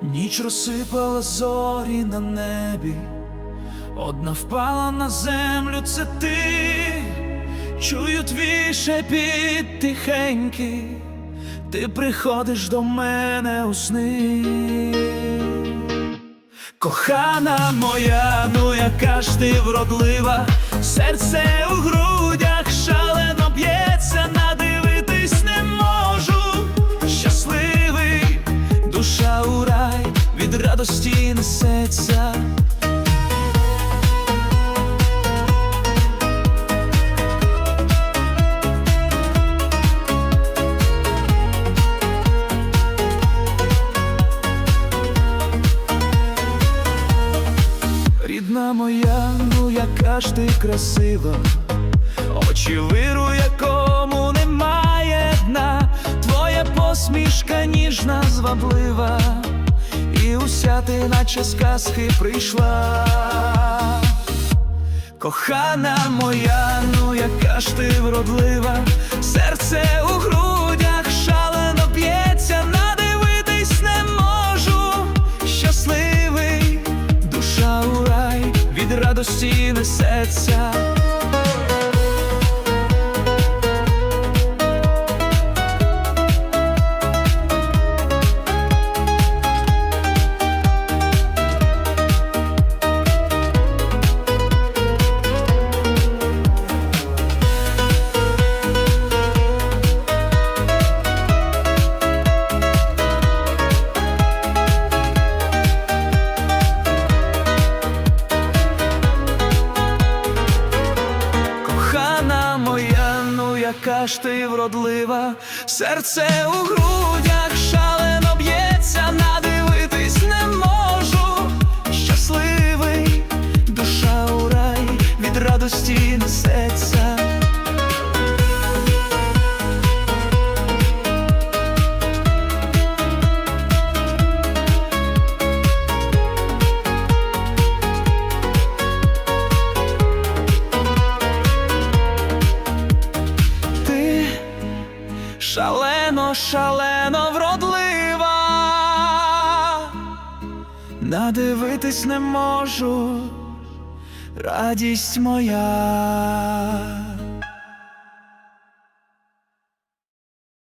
Ніч розсипала зорі на небі, одна впала на землю, це ти, чую твій шепіт тихенький, ти приходиш до мене у сни. Кохана моя, ну яка ж ти вродлива, серце у грудях від радості несеться. Рідна моя, ну яка ж ти красива, очі виру, якому немає дна, твоя посмішка ніжна, зваблива, ти, наче з казки прийшла. Кохана моя, ну яка ж ти вродлива, серце у грудях шалено б'ється, надивитись не можу, щасливий, душа у рай від радості несеться. Яка ж ти вродлива, серце у грудях шалено б'ється, надивитись не можу. Щасливий, душа у рай від радості несеться. Шалено, шалено вродлива, надивитись не можу, радість моя.